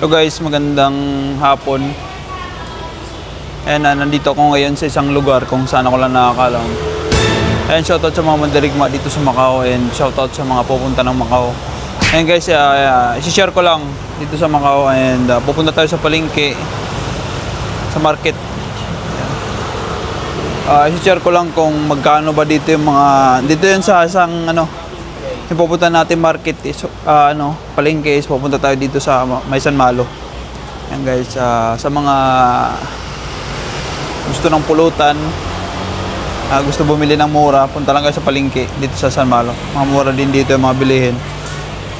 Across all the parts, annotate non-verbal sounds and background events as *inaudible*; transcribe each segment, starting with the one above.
Hello guys, magandang hapon. Ayan, ah, nandito ako ngayon sa isang lugar kung saan ako lang nakakalam. Ayan, shoutout sa mga mandirigma dito sa Macau and shoutout sa mga pupunta ng Macau. Ayan guys, uh, isi-share ko lang dito sa Macau and ah, pupunta tayo sa palengke sa market. Ah, isi-share ko lang kung magkano ba dito yung mga dito yan sa isang ano pupunta natin market is ah, ano palengke is pupunta tayo dito sa Ma- May San Malo. Ayan guys, ah, sa mga gusto ng pulutan, ah, gusto bumili ng mura, punta lang kayo sa palengke dito sa San Malo. Mga mura din dito yung mga bilihin.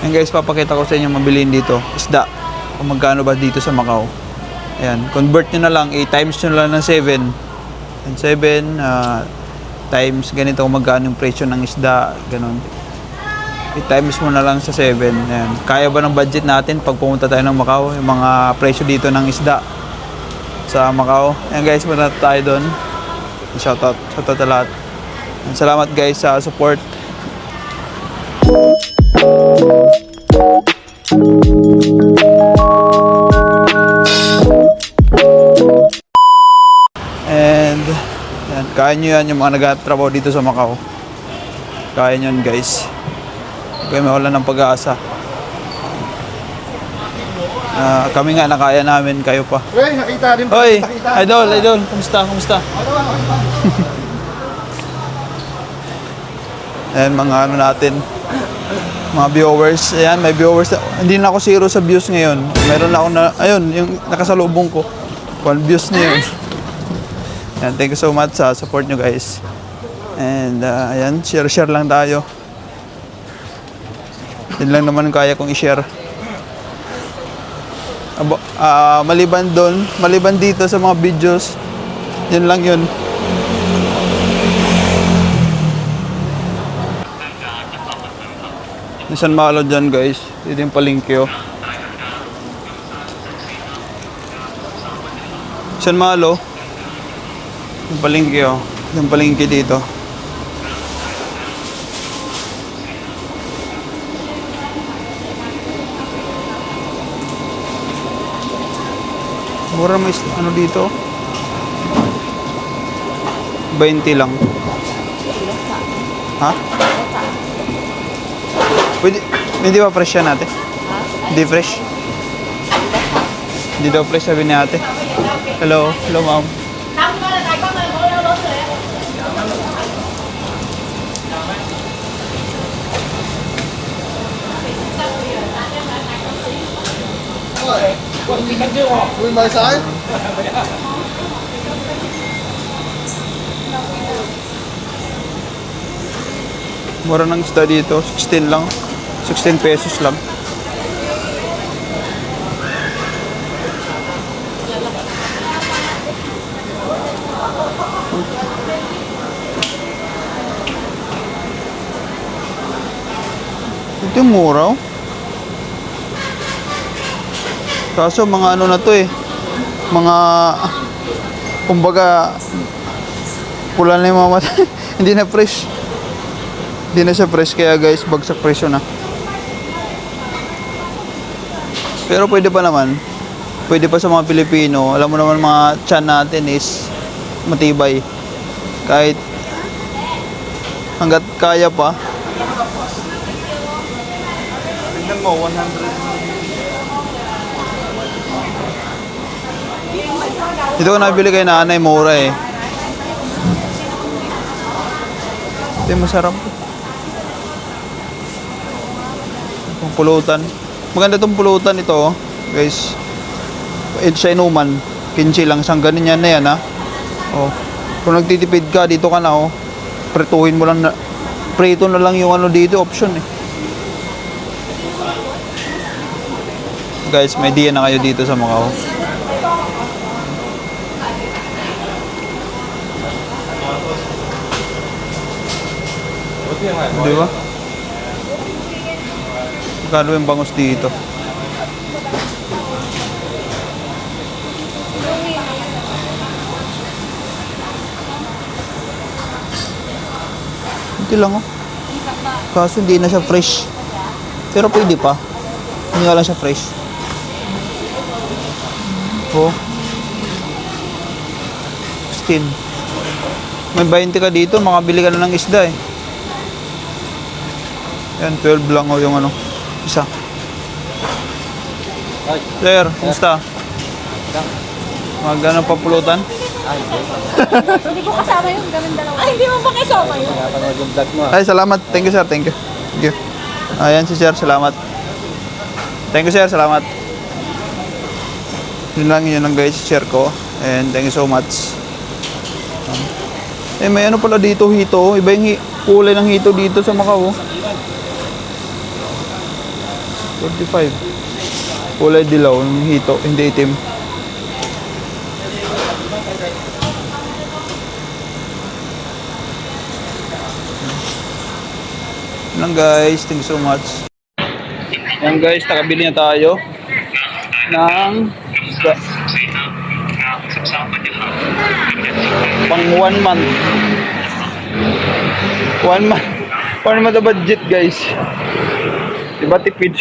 Ayan guys, papakita ko sa inyo mabilihin dito. Isda. Kung magkano ba dito sa Macau. Ayan, convert nyo na lang, i-times nyo lang ng 7. And 7 ah, times ganito kung magkano yung presyo ng isda, ganun. I-times mo na lang sa 7. Ayan. Kaya ba ng budget natin pag pumunta tayo ng Macau? Yung mga presyo dito ng isda sa Macau. Ayan guys, muna tayo doon. Shoutout. Shoutout sa lahat. Ayan, Salamat guys sa support. And yan, kaya nyo yan yung mga nagtatrabaho dito sa Macau. Kaya nyo yan guys. May wala ng pag-asa. Ah, kami nga nakaya namin, kayo pa. Uy, nakita din. Hoy, Nakita. idol, idol, kumusta, kumusta? *laughs* Ayan, mga ano natin, mga viewers. Ayan, may viewers. Hindi na ako zero sa views ngayon. Meron na ako na, ayun, yung nakasalubong ko. One views na yun. Ayan, thank you so much sa support nyo guys. And ah, ayan, share-share lang tayo. Yun lang naman kaya kong i-share. Abo, ah, maliban doon, maliban dito sa mga videos, yun lang yun. Yung San Malo dyan guys, dito yung palengke oh. San Malo, yung palengke oh. Yung palengke dito. Mura may ano dito? 20 lang. Ha? Pwede, hindi ba fresh yan ate? Hindi fresh? Hindi daw fresh sabi ni ate. Hello, hello ma'am. Uy, may saan? Mura ng isda dito, 16 lang. 16 pesos lang. Ito mura oh. Kaso mga ano na to eh. Mga kumbaga pula na yung mga. *laughs* Hindi na fresh. Hindi na siya fresh kaya guys, bagsak presyo na. Pero pwede pa naman. Pwede pa sa mga Pilipino. Alam mo naman mga chan natin is matibay. Kahit hanggat kaya pa. Tingnan mo, 100. Dito ko nabili kay nanay, mura eh. Ito masarap. Itong pulutan. Maganda itong pulutan ito, oh. guys. Ed sa inuman. Kinchi lang. Isang ganun yan na yan, ha. Oh. Kung nagtitipid ka, dito ka na, oh. Prituhin mo lang na. Prito na lang yung ano dito, option, eh. Guys, may idea na kayo dito sa Macau. Di ba? Magkano yung bangus dito? Hindi lang oh. Kaso hindi na siya fresh. Pero pwede pa. Hindi nga lang siya fresh. Oh. 16. May 20 ka dito, makabili ka na ng isda eh. Yan, 12 lang o yung ano, isa. Sir, kumusta? Mag ano pa pulutan? Hindi ko kasama yung ganun dalawa. Ay, hindi mo ba kasama yun? Ay, salamat. Thank you, sir. Thank you. Thank you. Ayan si sir. Salamat. Thank you, sir. Salamat. Yun lang yun lang guys. Share ko. And thank you so much. Um, eh, may ano pala dito, hito. Iba yung hi- kulay ng hito dito sa Macau. 45. Kulay dilaw hito, hindi itim. Lang guys, thank you so much. Yan guys, nakabili na tayo ng. Pang one month. One month. *laughs* One month na budget guys. Diba tipid?